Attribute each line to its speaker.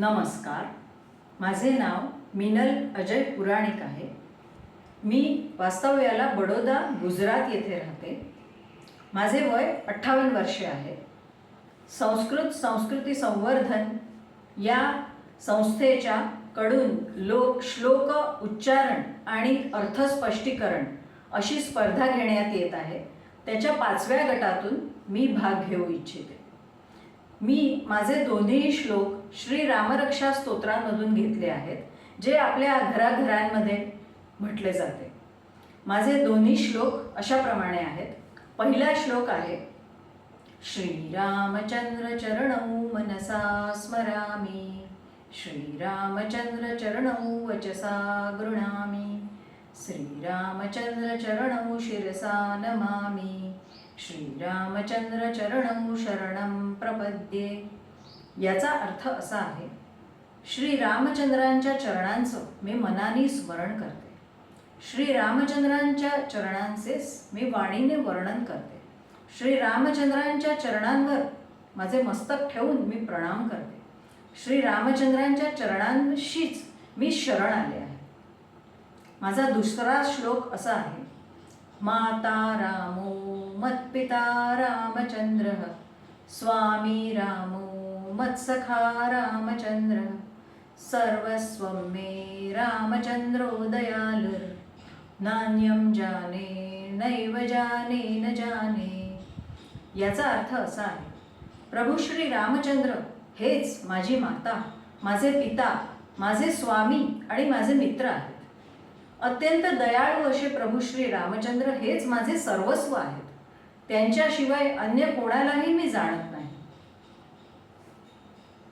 Speaker 1: नमस्कार. माझे नाव मिनल अजय पुराणिक आहे. मी वास्तव्याला बडोदा गुजरात येथे राहते. माझे वय अठ्ठावन्न वर्षे आहे. संस्कृत संस्कृती संवर्धन या संस्थेच्या कडून लोक श्लोक उच्चारण आणि अर्थस्पष्टीकरण अशी स्पर्धा घेण्यात येत आहे. त्याच्या पाचव्या गटातून मी भाग घेऊ इच्छिते. मी माझे दोन्ही श्लोक श्री रामरक्षा स्तोत्रांमधून घेतले आहेत जे आपल्या घराघरांमध्ये म्हटले जाते. माझे दोन्ही श्लोक अशाप्रमाणे आहेत. पहिला श्लोक आहे श्रीरामचंद्रचरणौ मनसा स्मरामि श्रीरामचंद्र चरणौ वचसा गृणामी श्रीरामचंद्र चरणौ शिरसा नमामि श्रीरामचंद्र चरणौ शरणं प्रपद्ये। याचा अर्थ असा आहे श्री रामचंद्रांच्या चरणांचं मी मनाने स्मरण करते. श्री रामचंद्रांच्या चरणांचे मी वाणीने वर्णन करते. श्री रामचंद्रांच्या चरणांवर माझे मस्तक ठेवून मी प्रणाम करते. श्री रामचंद्रांच्या चरणांशीच मी शरण आले आहे. माझा दुसरा श्लोक असा आहे माता रामो मत्पिता रामचंद्र स्वामी रामो मत्सखा रामचंद्र सर्वस्वं मे रामचंद्रो दयालुर् नान्यं जाने नैव जाने न जाने। याचा अर्थ असा आहे प्रभू श्री रामचंद्र हेच माझी माता माझे पिता माझे स्वामी आणि माझे मित्र आहेत. अत्यंत दयाळू असे प्रभू श्री रामचंद्र हेच माझे सर्वस्व आहेत. त्यांच्याशिवाय अन्य कोणालाही मी जाणत नाही.